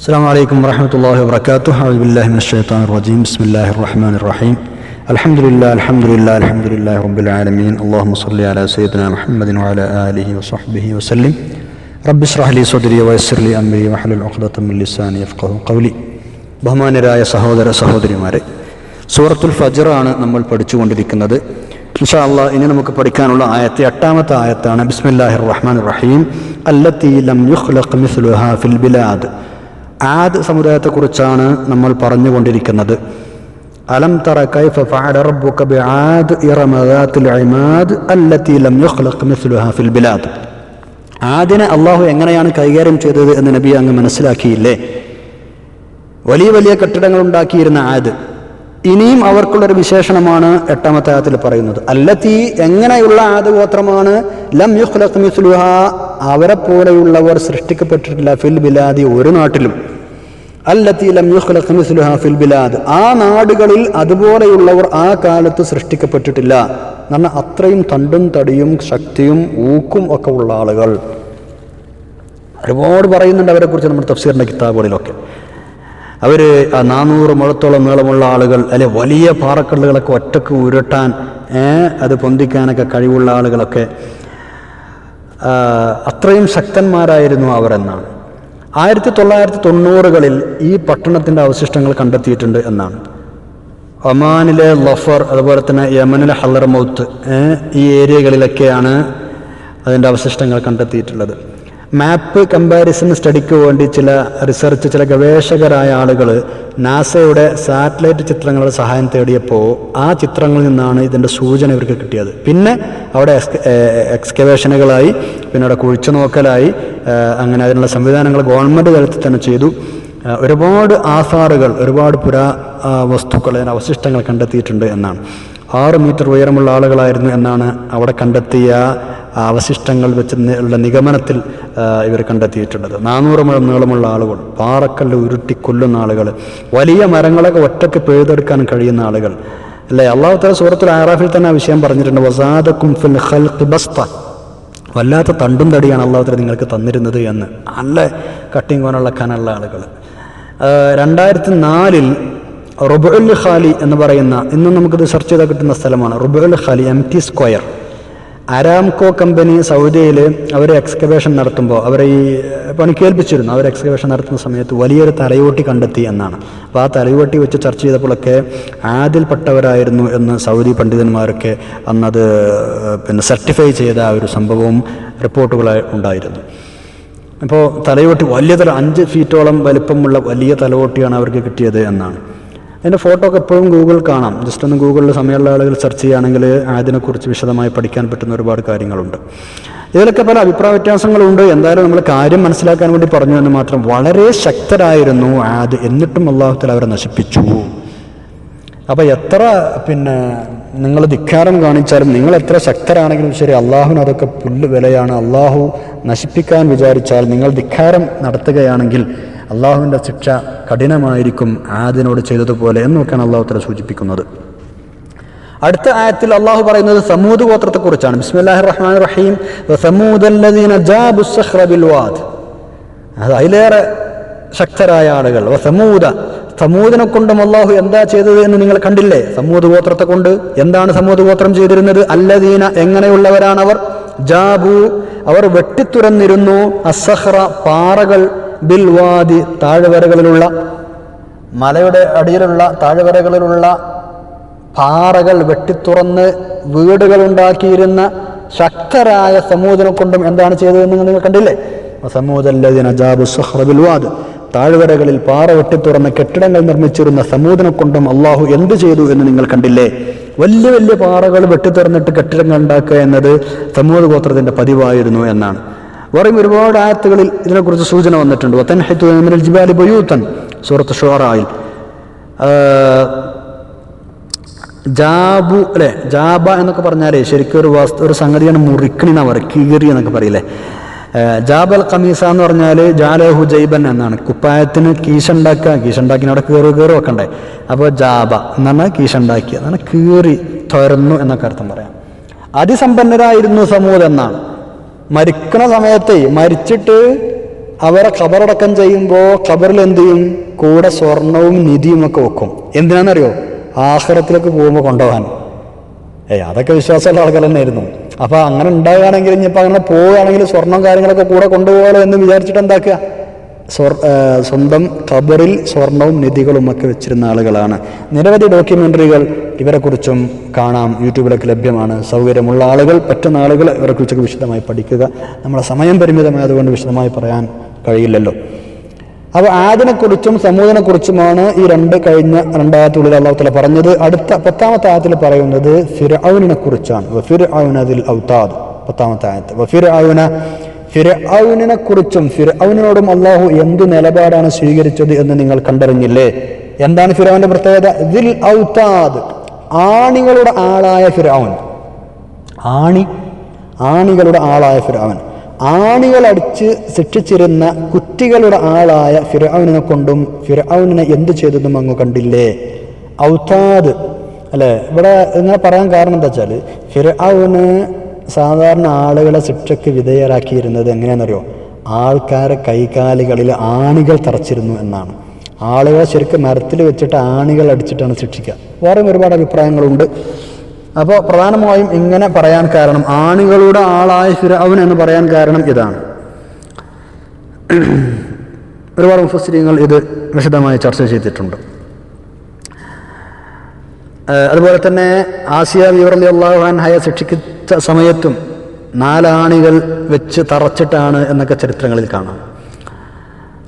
السلام عليكم ورحمة الله وبركاته أعوذ بالله من الشيطان الرجيم بسم الله الرحمن الرحيم الحمد لله الحمد لله الحمد لله رب العالمين اللهم صل على سيدنا محمد وعلى آله وصحبه وسلم رب اشرح لي صدري ويسر لي أمري واحلل عقدة من لساني يفقه قولي ബഹുമാനരായ സഹോദര സഹോദരിമാരെ സൂറത്തുൽ ഫജർ ആണ് നമ്മൾ പഠിച്ചുകൊണ്ടിരിക്കുന്നത് ഇൻഷാ അള്ളാ ഇനി നമുക്ക് പഠിക്കാനുള്ള ആയത്തെ എട്ടാമത്തെ ആയത്താണ് ബിസ്മില്ലാഹിർ റഹ്മാൻ റഹീം അല്ലത്തി ലം യുഖ്ലഖ് മിസ്ലുഹാ ഫിൽ ബിലാദ് ആദ് സമുദായത്തെക്കുറിച്ചാണ് നമ്മൾ പറഞ്ഞുകൊണ്ടിരിക്കുന്നത്. അലം തറ കൈഫ ഫഅല റബ്ബുക ഇമാദ് ലം ഫിൽ ബിലാദ്. ആദിനെ അള്ളാഹു എങ്ങനെയാണ് കൈകാര്യം ചെയ്തത് എന്ന് നബി അങ്ങ് മനസ്സിലാക്കിയില്ലേ? വലിയ വലിയ കെട്ടിടങ്ങൾ ഉണ്ടാക്കിയിരുന്ന ആദ്. ഇനിയും അവർക്കുള്ളൊരു വിശേഷണമാണ് എട്ടാമത്തെ ആയത്തിൽ പറയുന്നത്. അല്ലത്തി എങ്ങനെയുള്ള ആദ് ഗോത്രമാണ്? ലം യുഖ്ലഖ് മിസ്ലുഹ അവരെ പോലെയുള്ളവർ സൃഷ്ടിക്കപ്പെട്ടിട്ടില്ല ഫിൽ ബിലാദി ഒരു നാട്ടിലും. ഫിൽ ബിലാദ്. ആ നാടുകളിൽ അതുപോലെയുള്ളവർ ആ കാലത്ത് സൃഷ്ടിക്കപ്പെട്ടിട്ടില്ല. എന്ന് അത്രയും തണ്ടും തടിയും ശക്തിയും ഊക്കും ഒക്കെ ഉള്ള ആളുകൾ. ഒരുപാട് പറയുന്നുണ്ട് അവരെക്കുറിച്ച് നമ്മുടെ തഫ്സീറിന്റെ കിതാബുകളിലൊക്കെ. അവർ നാനൂറ് മുഴത്തോളം നീളമുള്ള ആളുകൾ അല്ലെ വലിയ പാറക്കല്ലുകളൊക്കെ ഒറ്റയ്ക്ക് ഉരുട്ടാൻ അത് പൊന്തിക്കാനൊക്കെ കഴിവുള്ള ആളുകളൊക്കെ അത്രയും ശക്തന്മാരായിരുന്നു അവർ എന്നാണ്. ആയിരത്തി തൊള്ളായിരത്തി തൊണ്ണൂറുകളിൽ ഈ പട്ടണത്തിന്റെ അവശിഷ്ടങ്ങൾ കണ്ടെത്തിയിട്ടുണ്ട് എന്നാണ്. ഒമാനിലെ ലഫർ അതുപോലെ തന്നെ യമനിലെ ഹലർമൗത്ത് ഈ ഏരിയകളിലൊക്കെയാണ് അതിന്റെ അവശിഷ്ടങ്ങൾ കണ്ടെത്തിയിട്ടുള്ളത്. മാപ്പ് കമ്പാരിസൺ സ്റ്റഡിക്ക് വേണ്ടി ചില റിസർച്ച് ചില ഗവേഷകരായ ആളുകൾ നാസയുടെ സാറ്റലൈറ്റ് ചിത്രങ്ങളുടെ സഹായം തേടിയപ്പോൾ ആ ചിത്രങ്ങളിൽ നിന്നാണ് ഇതിന്റെ സൂചന ഇവർക്ക് കിട്ടിയത്. പിന്നെ അവിടെ എക്സ്കവേഷനുകളായി പിന്നെ അവിടെ കുഴിച്ചു നോക്കലായി അങ്ങനെ അതിനുള്ള സംവിധാനങ്ങൾ ഗവൺമെന്റ് തലത്തിൽ തന്നെ ചെയ്തു. ഒരുപാട് ആസാറുകൾ ഒരുപാട് പുരാ വസ്തുക്കൾ അതിന് അവശിഷ്ടങ്ങൾ കണ്ടെത്തിയിട്ടുണ്ട് എന്നാണ്. ആറ് മീറ്റർ ഉയരമുള്ള ആളുകളായിരുന്നു എന്നാണ് അവിടെ കണ്ടെത്തിയ അവശിഷ്ടങ്ങൾ വെച്ച് ഉള്ള നിഗമനത്തിൽ ഇവർ കണ്ടെത്തിയിട്ടുള്ളത്. നാനൂറ് മുഴം നീളമുള്ള ആളുകൾ പാറക്കല്ല് ഉരുട്ടി കൊല്ലുന്ന ആളുകൾ വലിയ മരങ്ങളൊക്കെ ഒറ്റയ്ക്ക് പിഴുതെടുക്കാൻ കഴിയുന്ന ആളുകൾ. അല്ലേ? അള്ളാഹു തല സൂറത്തുൽ ആറാഫിൽ തന്നെ ആ വിഷയം പറഞ്ഞിട്ടുണ്ട്. വസാദക്കും ഫിൽ ഖൽഖി വല്ലാത്ത തണ്ടും തടിയാണ് അള്ളാഹുത്തല നിങ്ങൾക്ക് തന്നിരുന്നത് എന്ന്. നല്ല കട്ടിങ് കോനുള്ള കനുള്ള ആളുകൾ. രണ്ടായിരത്തി നാലിൽ റുബുൽ ഖാലി എന്ന് പറയുന്ന ഇന്നും നമുക്കിത് സെർച്ച് ചെയ്താൽ കിട്ടുന്ന സ്ഥലമാണ്. Rub al Khali M T square Aramco company സൗദിയിൽ അവർ എക്സ്കവേഷൻ നടത്തുമ്പോൾ അവർ ഈ പണിക്കേൽപ്പിച്ചിരുന്നു അവർ എക്സ്കവേഷൻ നടത്തുന്ന സമയത്ത് വലിയൊരു തലയോട്ടി കണ്ടെത്തി എന്നാണ്. അപ്പോൾ ആ തലയോട്ടി വെച്ച് ചർച്ച ചെയ്തപ്പോഴൊക്കെ ആദിൽപ്പെട്ടവരായിരുന്നു എന്ന് സൗദി പണ്ഡിതന്മാരൊക്കെ അന്നത് പിന്നെ സർട്ടിഫൈ ചെയ്ത ആ ഒരു സംഭവവും റിപ്പോർട്ടുകളായി ഉണ്ടായിരുന്നു. അപ്പോൾ തലയോട്ടി വലിയ തല അഞ്ച് ഫീറ്റോളം വലിപ്പമുള്ള വലിയ തലയോട്ടിയാണ് അവർക്ക് കിട്ടിയത് എന്നാണ്. അതിന്റെ ഫോട്ടോ ഒക്കെ എപ്പോഴും ഗൂഗിൾ കാണാം. ജസ്റ്റ് ഒന്ന് ഗൂഗിളിൽ സമയമുള്ള ആളുകൾ സെർച്ച് ചെയ്യുകയാണെങ്കിൽ അതിനെക്കുറിച്ച് വിശദമായി പഠിക്കാൻ പറ്റുന്ന ഒരുപാട് കാര്യങ്ങളുണ്ട്. ഇതിലൊക്കെ പല അഭിപ്രായ വ്യത്യാസങ്ങളുണ്ട്. എന്തായാലും നമ്മൾ കാര്യം മനസ്സിലാക്കാൻ വേണ്ടി പറഞ്ഞു എന്ന് മാത്രം വളരെ ശക്തരായിരുന്നു ആദ് എന്നിട്ടും അള്ളാഹുത്തിൽ അവരെ നശിപ്പിച്ചു. അപ്പോൾ എത്ര പിന്നെ നിങ്ങൾ ധിക്കാരം കാണിച്ചാലും നിങ്ങൾ എത്ര ശക്തരാണെങ്കിലും ശരി അള്ളാഹുവിന് അതൊക്കെ പുല്ല് വിലയാണ്. അള്ളാഹു നശിപ്പിക്കാൻ വിചാരിച്ചാൽ നിങ്ങൾ ധിക്കാരം നടത്തുകയാണെങ്കിൽ അള്ളാഹുവിന്റെ ശിക്ഷ കഠിനമായിരിക്കും ആദിനോട് ചെയ്തതുപോലെ എന്നൊക്കെയാണ് അള്ളാഹു തല സൂചിപ്പിക്കുന്നത്. അടുത്ത ആയത്തിൽ അള്ളാഹു പറയുന്നത് സമൂദ് ഗോത്രത്തെക്കുറിച്ചാണ്. ബിസ്മില്ലാഹിർ റഹ്മാൻ റഹീം അത് അതിലേറെ ശക്തരായ ആളുകൾ. സമൂദ. സമൂദിനെ കൊണ്ടും അള്ളാഹു എന്താ ചെയ്തത് എന്ന് നിങ്ങൾ കണ്ടില്ലേ? സമൂത് ഗോത്രത്തെ കൊണ്ട് എന്താണ് സമൂത് ഗോത്രം ചെയ്തിരുന്നത്? അല്ലദീന എങ്ങനെയുള്ളവരാണ് അവർ ജാബു. അവർ വെട്ടിത്തുരന്നിരുന്നു. അസഹ്റ പാറകൾ ബിൽ വാദി താഴ്വരകളിലുള്ള മലയുടെ അടിയിലുള്ള താഴ്വരകളിലുള്ള പാറകൾ വെട്ടിത്തുറന്ന് വീടുകൾ ഉണ്ടാക്കിയിരുന്ന ശക്തരായ സമൂഹനെ കൊണ്ടും എന്താണ് ചെയ്തതെന്ന് നിങ്ങൾ കണ്ടില്ലേ? സമൂഹല്ലതിന ജാബു സഹ്റബിൽവാദ് താഴ്വരകളിൽ പാറ വെട്ടിത്തുറന്ന് കെട്ടിടങ്ങൾ നിർമ്മിച്ചിരുന്ന സമൂഹനെ കൊണ്ടും അള്ളാഹു എന്ത് ചെയ്തു എന്ന് നിങ്ങൾ കണ്ടില്ലേ? വലിയ വലിയ പാറകൾ വെട്ടിത്തുറന്നിട്ട് കെട്ടിടങ്ങൾ ഉണ്ടാക്കുക എന്നത് സമൂഹ ഗോത്രത്തിന്റെ പതിവായിരുന്നു എന്നാണ്. വേറെയും ഒരുപാട് ആയത്തുകളിൽ ഇതിനെക്കുറിച്ച് സൂചന വന്നിട്ടുണ്ട്. വതൻഹിതു മിനൽ ജിബാലി ബയൂത്തൻ സൂറത്ത് ഷുറായിൽ ജാബു അല്ലെ ജാബ എന്നൊക്കെ പറഞ്ഞാലേ ശരിക്കും ഒരു വസ്തു ഒരു സംഗതിയാണ് മുറിക്കണി എന്നാ പറയുക കീറി എന്നൊക്കെ പറയില്ലേ. ജാബൽ കമീസ എന്ന് പറഞ്ഞാൽ ജാലഹു ജൈബൻ എന്നാണ്. കുപ്പായത്തിന് കീശ ഉണ്ടാക്കുക കീശ ഉണ്ടാക്കി അവിടെ കീറി കീറി വെക്കണ്ടേ. അപ്പോൾ ജാബ എന്ന് പറഞ്ഞാൽ കീശ ഉണ്ടാക്കി എന്നാണ് കീറി തുറന്നു എന്നൊക്കെ അർത്ഥം പറയാം. അതിസമ്പന്നരായിരുന്നു സമൂഹം എന്നാണ്. മരിക്കണ സമയത്തെ മരിച്ചിട്ട് അവരെ ഖബറടക്കം ചെയ്യുമ്പോൾ ഖബറിൽ എന്ത് ചെയ്യും? കൂടെ സ്വർണവും നിധിയും ഒക്കെ വെക്കും. എന്തിനാണെന്നറിയോ? ആഹാരത്തിലേക്ക് പോകുമ്പോൾ കൊണ്ടുപോകാൻ. ഏയ് അതൊക്കെ വിശ്വാസമുള്ള ആൾക്കാർ തന്നെയായിരുന്നു. അപ്പൊ അങ്ങനെ ഉണ്ടാകുകയാണെങ്കിൽ ഇനിയിപ്പോൾ അങ്ങനെ പോവുകയാണെങ്കിൽ സ്വർണം കാര്യങ്ങളൊക്കെ കൂടെ കൊണ്ടുപോകാലോ എന്ന് വിചാരിച്ചിട്ട് എന്താക്കുക? സ്വന്തം ഖബറിൽ സ്വർണവും നിധികളും ഒക്കെ വെച്ചിരുന്ന ആളുകളാണ്. നിരവധി ഡോക്യുമെന്ററികൾ ഇവരെക്കുറിച്ചും കാണാം. യൂട്യൂബിലൊക്കെ ലഭ്യമാണ്. സൗകര്യമുള്ള ആളുകൾ പറ്റുന്ന ആളുകൾ ഇവരെക്കുറിച്ചൊക്കെ വിശദമായി പഠിക്കുക. നമ്മുടെ സമയം പരിമിതമായതുകൊണ്ട് വിശദമായി പറയാൻ കഴിയില്ലല്ലോ. അപ്പോൾ ആദിനെക്കുറിച്ചും സമൂഹനെക്കുറിച്ചുമാണ് ഈ രണ്ട് കഴിഞ്ഞ രണ്ടാമത്തുള്ളിൽ അള്ളാഹുത്തല പറഞ്ഞത്. അടുത്ത പത്താമത്തെ ആയത്തിൽ പറയുന്നത് ഫിർ ഔനിനെ കുറിച്ചാണ് ഫിർ ഔനതിൽ ഔത്താദ് പത്താമത്തെ ആയത്ത്. ഫിർഔന ഫിർഔനെ കുറിച്ചും ഫിർഔനോടും അള്ളാഹു എന്ത് നിലപാടാണ് സ്വീകരിച്ചത് എന്ന് നിങ്ങൾ കണ്ടറിഞ്ഞില്ലേ? എന്താണ് ഫിർഔന്റെ പ്രത്യേകത? ദിൽ ഔതാദ് ആണികളുടെ ആളായ ഫിർഔൻ ആണി ആണികളുടെ ആളായ ഫിർഔൻ ആണികൾ അടിച്ച് ശിക്ഷിച്ചിരുന്ന കുറ്റികളുടെ ആളായ ഫിറൌനിനെ കൊണ്ടും ഫിറൌനിനെ എന്ത് ചെയ്തതും അങ്ങ് കണ്ടില്ലേ? ഔതാദ്. അല്ലേ? ഇവിടെ ഇങ്ങനെ പറയാൻ കാരണം എന്താ വെച്ചാൽ ഫിർഔന് സാധാരണ ആളുകളെ ശിക്ഷയ്ക്ക് വിധേയരാക്കിയിരുന്നത് എങ്ങനെയാണെന്നറിയോ? ആൾക്കാരെ കൈകാലുകളിൽ ആണികൾ തറച്ചിരുന്നു എന്നാണ്. ആളുകളെ ശരിക്കും മരത്തിൽ വെച്ചിട്ട് ആണികൾ അടിച്ചിട്ടാണ് ശിക്ഷിക്കുക. വേറെയും ഒരുപാട് അഭിപ്രായങ്ങളുണ്ട്. അപ്പോൾ പ്രധാനമായും ഇങ്ങനെ പറയാൻ കാരണം ആണികളുടെ ആളായ ഫിറൌൻ എന്ന് പറയാൻ കാരണം ഇതാണ്. ഒരുപാട് മുഫസ്ലിങ്ങൾ ഇത് വിശദമായി ചർച്ച ചെയ്തിട്ടുണ്ട്. അതുപോലെ തന്നെ ആസിയ വിവറലി അള്ളാഹുഹാൻഹയെ സമയത്തും നാലാണികൾ വെച്ച് തറച്ചിട്ടാണ് എന്നൊക്കെ ചരിത്രങ്ങളിൽ കാണാം.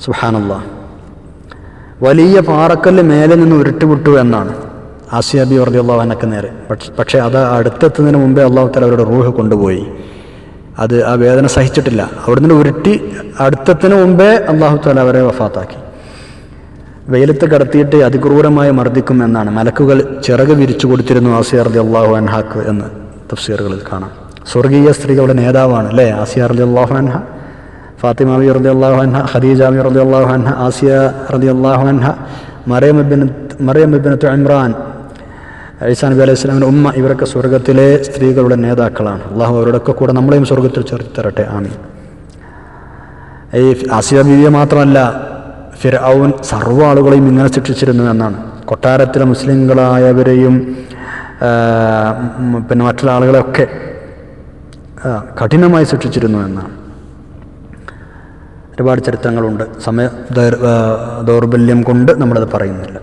സുഹാനുള്ള വലിയ പാറക്കല്ല് മേലെ നിന്ന് ഉരുട്ടുവിട്ടു എന്നാണ്. ആസിയാബി വർദ്ധി അള്ളാഹുനൊക്കെ നേരെ. പക്ഷെ അത് അടുത്തെത്തുന്നതിന് മുമ്പേ അള്ളാഹുത്തല തല അവരുടെ റൂഹ് കൊണ്ടുപോയി. അത് ആ വേദന സഹിച്ചിട്ടില്ല. അവിടുന്ന് ഉരുട്ടി അടുത്തത്തിന് മുമ്പേ അള്ളാഹുത്തല അവരെ വഫാത്താക്കി. വെയിലത്ത് കടത്തിയിട്ട് അതിക്രൂരമായി മർദ്ദിക്കും എന്നാണ്. മലക്കുകൾ ചിറക് വിരിച്ചു കൊടുത്തിരുന്നു ആസിയാർദി അള്ളാഹു അൻഹാക്ക് എന്ന്. തഫ്സീറുകളിൽ കാണാം. സ്വർഗീയ സ്ത്രീകളുടെ നേതാവാണ് അല്ലേ? ആസിയ റലി അള്ളാഹു അൻഹ ഫാത്തിമ അബി റലി അള്ളാഹു അൻഹ ഖദീജ അബി റലി അള്ളാഹു അൻഹ ആസിയ റലി അള്ളാഹു അൻഹ മറിയം മറിയം ഇബിനത്ത് ഇമ്രാൻ ഐസാ നബി അലൈഹി സ്വലാമിന്റെ ഉമ്മ ഇവരൊക്കെ സ്വർഗത്തിലെ സ്ത്രീകളുടെ നേതാക്കളാണ്. അള്ളാഹു അവരോടൊക്കെ കൂടെ നമ്മളെയും സ്വർഗത്തിൽ ചേർത്ത് തരട്ടെ ആമീൻ. ഈ ആസിയ ബീവിയെ മാത്രമല്ല ഫിർഔൻ സർവ ആളുകളെയും ഇങ്ങനെ ശിക്ഷിച്ചിരുന്നു എന്നാണ്. കൊട്ടാരത്തിലെ മുസ്ലിങ്ങളായവരെയും പിന്നെ മറ്റുള്ള ആളുകളെയൊക്കെ കഠിനമായി ശിക്ഷിച്ചിരുന്നു എന്നാണ്. ഒരുപാട് ചരിത്രങ്ങളുണ്ട്. സമയ ദൗർബല്യം കൊണ്ട് നമ്മളത് പറയുന്നില്ല.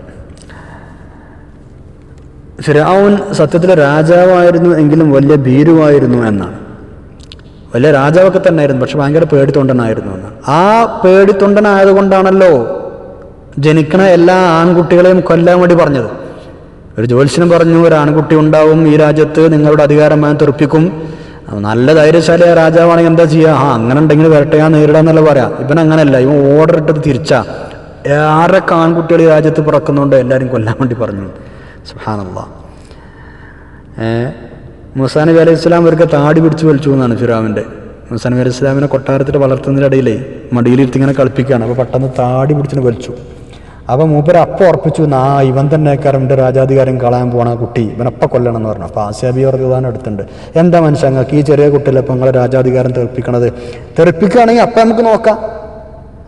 ഫിറാവുൻ സത്യത്തിലെ രാജാവായിരുന്നു എങ്കിലും വലിയ ഭീരുവായിരുന്നു എന്നാണ്. വലിയ രാജാവൊക്കെ തന്നെയായിരുന്നു പക്ഷെ ഭയങ്കര പേടിത്തൊണ്ടനായിരുന്നു എന്ന് ആ പേടിത്തൊണ്ടനായതുകൊണ്ടാണല്ലോ ജനിക്കണ എല്ലാ ആൺകുട്ടികളെയും കൊല്ലാൻ വേണ്ടി പറഞ്ഞത്. ഒരു ജ്യോത്സ്യനും പറഞ്ഞു ഒരു ആൺകുട്ടി ഉണ്ടാവും ഈ രാജ്യത്ത് നിങ്ങളുടെ അധികാരം ഞാൻ തെറിപ്പിക്കും. നല്ല ധൈര്യശാലിയായ രാജാവാണെങ്കിൽ എന്താ ചെയ്യുക ആ അങ്ങനെ ഉണ്ടെങ്കിൽ വരട്ടെ ഞാൻ നേരിടാന്നല്ല പറയാം. ഇവൻ അങ്ങനെയല്ല ഇവൻ ഓർഡർ ഇട്ടത് തിരിച്ചാ. ആരൊക്കെ ആൺകുട്ടികൾ ഈ രാജ്യത്ത് പിറക്കുന്നുണ്ട് എല്ലാവരും കൊല്ലാൻ വേണ്ടി പറഞ്ഞു. സുഹാനുള്ള മുസാ നബി അലൈഹി സ്വലാം ഇവർക്ക് താടി പിടിച്ച് വലിച്ചു എന്നാണ് ഫിറാമിന്റെ മുസാ നബി അലൈഹി സ്വലാമിനെ കൊട്ടാരത്തിൽ വളർത്തുന്നതിനിടയിലേ മടിയിലിരുത്തി ഇങ്ങനെ കളിപ്പിക്കുകയാണ്. അപ്പോൾ പെട്ടെന്ന് താടി പിടിച്ചിട്ട് വലിച്ചു. അപ്പോൾ മൂപ്പര് അപ്പം ഉറപ്പിച്ചു ആ ഇവൻ തന്നെ കറണ്ട് രാജാധികാരം കളയാൻ പോണ കുട്ടി ഇവനപ്പം കൊല്ലണം എന്ന് പറഞ്ഞു. അപ്പോൾ ആസിയാബി വർദ്ധാനം എടുത്തിട്ടുണ്ട്. എന്താ മനുഷ്യ അങ്ങക്ക് ഈ ചെറിയ കുട്ടിയല്ലേ അപ്പം നിങ്ങളെ രാജാധികാരം തെറിപ്പിക്കണത്? തെറിപ്പിക്കുകയാണെങ്കിൽ അപ്പം നമുക്ക് നോക്കാം.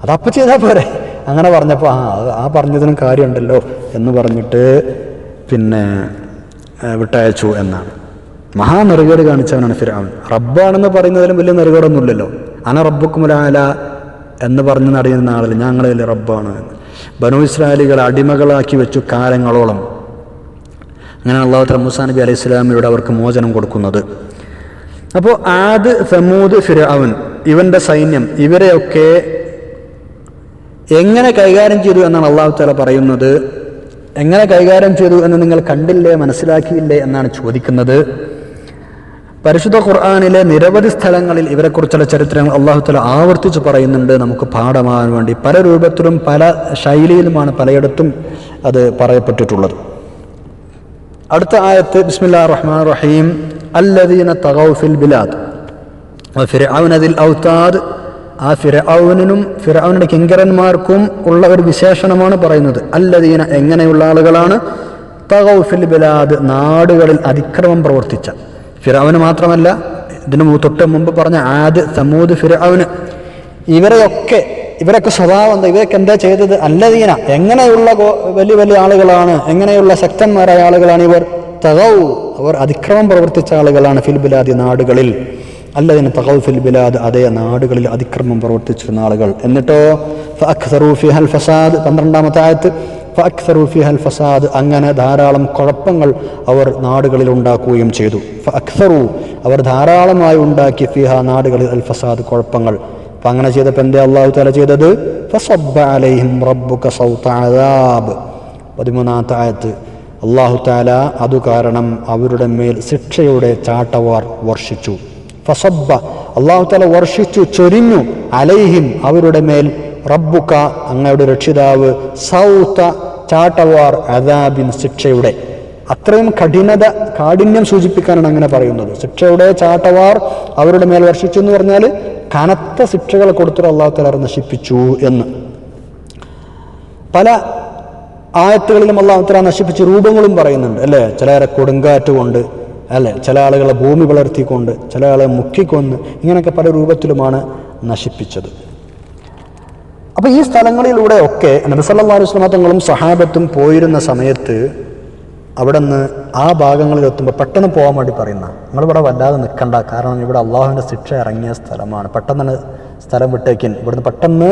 അതപ്പം ചെയ്താൽ പോരെ. അങ്ങനെ പറഞ്ഞപ്പോൾ ആ ആ പറഞ്ഞതിനും കാര്യമുണ്ടല്ലോ എന്ന് പറഞ്ഞിട്ട് പിന്നെ വിട്ടയച്ചു എന്നാണ്. മഹാ നെറുകേട് കാണിച്ചവനാണ് ഫിറാവൻ റബ്ബാണെന്ന് പറയുന്നതിലും വലിയ നെറുകേടൊന്നുമില്ലല്ലോ. അന റബ്ബുക്കുമുലാല എന്ന് പറഞ്ഞ് നടയുന്ന ആളിൽ ഞങ്ങളതിൽ റബ്ബാണ് എന്ന്. ബനു ഇസ്രായേലികളെ അടിമകളാക്കി വെച്ചു കാലങ്ങളോളം. അങ്ങനെ അള്ളാഹു മുസാ നബി അലൈഹി സ്വലാമിലൂടെ അവർക്ക് മോചനം കൊടുക്കുന്നത്. അപ്പോൾ ആദ് സമൂദ് ഫിറാവൻ ഇവന്റെ സൈന്യം ഇവരെയൊക്കെ എങ്ങനെ കൈകാര്യം ചെയ്തു എന്നാണ് അള്ളാഹു താല പറയുന്നത്. എങ്ങനെ കൈകാര്യം ചെയ്തു എന്ന് നിങ്ങൾ കണ്ടില്ലേ മനസ്സിലാക്കിയില്ലേ എന്നാണ് ചോദിക്കുന്നത്. പരിശുദ്ധ ഖുർആാനിലെ നിരവധി സ്ഥലങ്ങളിൽ ഇവരെക്കുറിച്ചുള്ള ചരിത്രങ്ങൾ അള്ളാഹു തല ആവർത്തിച്ച് പറയുന്നുണ്ട്. നമുക്ക് പാഠമാകാൻ വേണ്ടി പല രൂപത്തിലും പല ശൈലിയിലുമാണ് പലയിടത്തും അത് പറയപ്പെട്ടിട്ടുള്ളത്. അടുത്ത ആയത്ത് ബിസ്മില്ലാ റഹ്മാൻ റഹീം. അല്ലദീന തകൗഫിൽ ബിലാദ്. ഫിർഔനദിൽ ഔതാദ്. ആ ഫിർഔനും ഫിർഔനിന്റെ കിങ്കരന്മാർക്കും ഉള്ള ഒരു വിശേഷണമാണ് പറയുന്നത്. അല്ലദീന എങ്ങനെയുള്ള ആളുകളാണ്? തകൗഫിൽ ബിലാദ് നാടുകളിൽ അതിക്രമം പ്രവർത്തിച്ച ഫിർഔന് മാത്രമല്ല ഇതിനു തൊട്ട് മുമ്പ് പറഞ്ഞ ആദ് സമൂദ് ഫിറാവിന് ഇവരെയൊക്കെ ഇവരൊക്കെ സ്വഭാവം എന്താ? ഇവരൊക്കെ എന്താ ചെയ്തത്? അല്ലതീന എങ്ങനെയുള്ള വലിയ വലിയ ആളുകളാണ് എങ്ങനെയുള്ള ശക്തന്മാരായ ആളുകളാണ് ഇവർ? തകൗ അവർ അതിക്രമം പ്രവർത്തിച്ച ആളുകളാണ് ഫിൽബിലാദി നാടുകളിൽ. അല്ലതിന് തകൗ ഫിൽബിലാദ് അതേ നാടുകളിൽ അതിക്രമം പ്രവർത്തിച്ചിരുന്ന ആളുകൾ. എന്നിട്ടോ ഫിഹൽ ഫസാദ് പന്ത്രണ്ടാമത്തെ ആയത്ത് ഫഅക്സറു ഫിഹൽ ഫസാദ് അങ്ങനെ ധാരാളം കുഴപ്പങ്ങൾ അവർ നാടുകളിൽ ഉണ്ടാക്കുകയും ചെയ്തു. ഫഅക്സറു അവർ ധാരാളമായി ഉണ്ടാക്കി ഫിഹ നാടുകളിൽ അൽ ഫസാദ് കുഴപ്പങ്ങൾ. അപ്പം അങ്ങനെ ചെയ്തപ്പോൾ എന്തേ അള്ളാഹു തല ചെയ്തത്? ഫസബ്ബ അലൈഹിം റബ്ബുക സൗത അദാബ്. പതിമൂന്നാമത്തെ ആയത്ത്. അള്ളാഹു താല അതു കാരണം അവരുടെ മേൽ ശിക്ഷയുടെ ചാട്ടവാർ വർഷിച്ചു. ഫസബ്ബ അള്ളാഹു താല വർഷിച്ചു ചൊരിഞ്ഞു. അലൈഹിം അവരുടെ മേൽ റബ്ബുക അങ്ങയുടെ രക്ഷിതാവ് സൗത്ത ചാട്ടവാർ അദാബിൻ ശിക്ഷയുടെ. അത്രയും കഠിനത കാഠിന്യം സൂചിപ്പിക്കാനാണ് അങ്ങനെ പറയുന്നത്. ശിക്ഷയുടെ ചാട്ടവാർ അവരുടെ മേൽ വർഷിച്ചു എന്ന് പറഞ്ഞാൽ കനത്ത ശിക്ഷകൾ കൊടുത്തിട്ട് അള്ളാഹു താല നശിപ്പിച്ചു എന്ന്. പല ആയത്തുകളിലും അള്ളാഹുത്തല നശിപ്പിച്ച രൂപങ്ങളും പറയുന്നുണ്ട് അല്ലേ? ചിലരെ കൊടുങ്കാറ്റ് കൊണ്ട് അല്ലേ? ചില ആളുകളെ ഭൂമി വളർത്തിക്കൊണ്ട് ചില ആളെ മുക്കിക്കൊന്ന് ഇങ്ങനെയൊക്കെ പല രൂപത്തിലുമാണ് നശിപ്പിച്ചത്. അപ്പോൾ ഈ സ്ഥലങ്ങളിലൂടെ ഒക്കെ നബിസല്ലാ അലുസ്ലാം തങ്ങളും സഹാബത്തും പോയിരുന്ന സമയത്ത് അവിടെ നിന്ന് ആ ഭാഗങ്ങളിൽ എത്തുമ്പോൾ പെട്ടെന്ന് പോകാൻ വേണ്ടി പറയുന്ന. നിങ്ങളിവിടെ വല്ലാതെ നിൽക്കണ്ട കാരണം ഇവിടെ അള്ളാഹുവിന്റെ ശിക്ഷ ഇറങ്ങിയ സ്ഥലമാണ്. പെട്ടെന്ന് സ്ഥലം വിട്ടേക്കിൻ ഇവിടുന്ന് പെട്ടെന്ന്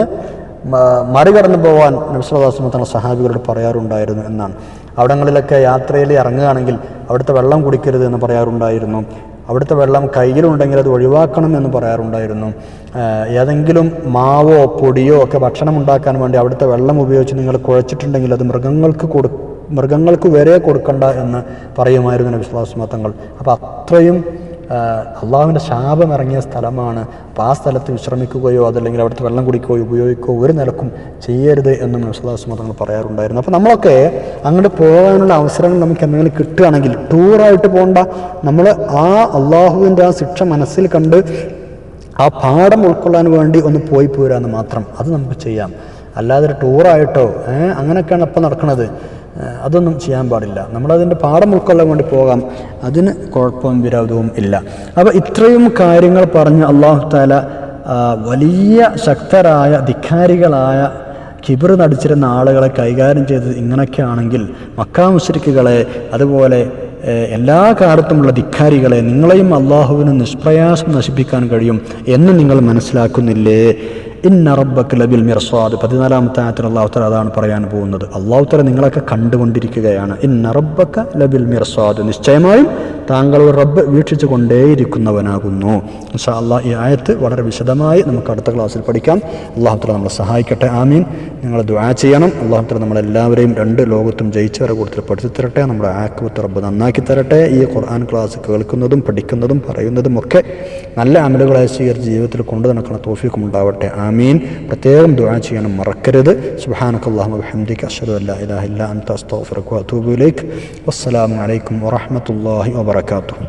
മറികടന്ന് പോകാൻ നബ്സലാസ്ലം തങ്ങൾ സഹാബികളോട് പറയാറുണ്ടായിരുന്നു എന്നാണ്. അവിടങ്ങളിലൊക്കെ യാത്രയിൽ ഇറങ്ങുകയാണെങ്കിൽ അവിടുത്തെ വെള്ളം കുടിക്കരുത് എന്ന് പറയാറുണ്ടായിരുന്നു. അവിടുത്തെ വെള്ളം കയ്യിലുണ്ടെങ്കിൽ അത് ഒഴിവാക്കണം എന്ന് പറയാറുണ്ടായിരുന്നു. ഏതെങ്കിലും മാവോ പൊടിയോ ഒക്കെ ഭക്ഷണം ഉണ്ടാക്കാൻ വേണ്ടി അവിടുത്തെ വെള്ളം ഉപയോഗിച്ച് നിങ്ങൾ കുഴച്ചിട്ടുണ്ടെങ്കിൽ അത് മൃഗങ്ങൾക്ക് കൊടു മൃഗങ്ങൾക്ക് വരെ കൊടുക്കണ്ട എന്ന് പറയുമായിരുന്നു വിശ്വാസ തങ്ങൾ. അപ്പോൾ അത്രയും അള്ളാഹുവിന്റെ ശാപം ഇറങ്ങിയ സ്ഥലമാണ്. അപ്പോൾ ആ സ്ഥലത്ത് വിശ്രമിക്കുകയോ അതല്ലെങ്കിൽ അവിടുത്തെ വെള്ളം കുടിക്കുകയോ ഉപയോഗിക്കുകയോ ഒരു നിലക്കും ചെയ്യരുത് എന്നും നബിസ്ലാസ്മ തങ്ങൾ പറയാറുണ്ടായിരുന്നു. അപ്പോൾ നമ്മളൊക്കെ അങ്ങോട്ട് പോകാനുള്ള അവസരങ്ങൾ നമുക്ക് എന്തെങ്കിലും കിട്ടുകയാണെങ്കിൽ ടൂറായിട്ട് പോകണ്ട. നമ്മൾ ആ അള്ളാഹുവിന്റെ ആ ശിക്ഷ മനസ്സിൽ കണ്ട് ആ പാഠം ഉൾക്കൊള്ളാൻ വേണ്ടി ഒന്ന് പോയി പോരാന്ന് മാത്രം. അത് നമുക്ക് ചെയ്യാം. അല്ലാതെ ഒരു ടൂറായിട്ടോ അങ്ങനെയൊക്കെയാണ് ഇപ്പം നടക്കുന്നത്. അതൊന്നും ചെയ്യാൻ പാടില്ല. നമ്മളതിന്റെ പാഠം ഉൾക്കൊള്ളാൻ വേണ്ടി പോകാം. അതിന് കുഴപ്പവും വിരോധവും ഇല്ല. അപ്പോൾ ഇത്രയും കാര്യങ്ങൾ പറഞ്ഞ് അള്ളാഹു താല വലിയ ശക്തരായ ധിക്കാരികളായ കിബിർ നടിച്ചിരുന്ന ആളുകളെ കൈകാര്യം ചെയ്തത് ഇങ്ങനെയൊക്കെയാണെങ്കിൽ മക്കാ മുശ്രിക്കുകളെ അതുപോലെ എല്ലാ കാലത്തുമുള്ള ധിക്കാരികളെ നിങ്ങളെയും അള്ളാഹുവിന് നിഷ്പ്രയാസം നശിപ്പിക്കാൻ കഴിയും എന്ന് നിങ്ങൾ മനസ്സിലാക്കുന്നില്ലേ? ഇന്ന റബ്ബക്ക് ലബിൽ മിർസ്വാദ് പതിനാലാമത്തെ ആയത്തിൽ അള്ളാഹു തല അതാണ് പറയാൻ പോകുന്നത്. അള്ളാഹു തല നിങ്ങളൊക്കെ കണ്ടുകൊണ്ടിരിക്കുകയാണ്. ഇന്ന റബ്ബക്ക ലബിൽ മിർസ്വാദ് നിശ്ചയമായും താങ്കളുടെ റബ്ബ് വീക്ഷിച്ചു കൊണ്ടേയിരിക്കുന്നവനാകുന്നു ഇൻഷാ അള്ളാഹ് ഈ ആയത്ത് വളരെ വിശദമായി നമുക്ക് അടുത്ത ക്ലാസ്സിൽ പഠിക്കാം. അള്ളാഹു തല നമ്മളെ സഹായിക്കട്ടെ. ആമീൻ. നിങ്ങൾ ദുആ ചെയ്യണം. അള്ളാഹു തല നമ്മളെല്ലാവരെയും രണ്ട് ലോകത്തും ജയിച്ചവരെ കൂടുതൽ പഠിച്ചു തരട്ടെ നമ്മുടെ ആക്കുവത്ത് റബ്ബ് നന്നാക്കി തരട്ടെ ഈ ഖുർആൻ ക്ലാസ് കേൾക്കുന്നതും പഠിക്കുന്നതും പറയുന്നതും ഒക്കെ നല്ല അമലുകളായി സ്വീകരിച്ച് ജീവിതത്തിൽ കൊണ്ടു നടക്കുന്ന തോഫിക്കും ഉണ്ടാവട്ടെ ആമീൻ പ്രത്യേകം ദുആ ചെയ്യണം മറക്കരുത് സുബ്ഹാനക്കല്ലാഹു വബിഹംദിക അഷ്ഹദു അല്ലാ ഇലാഹ ഇല്ല അൻത അസ്തഗ്ഫിറുക വഅതൂബു ഇലൈക് വസ്സലാമു അലൈക്കും വറഹ്മത്തുള്ളാഹി വബറകാതുഹു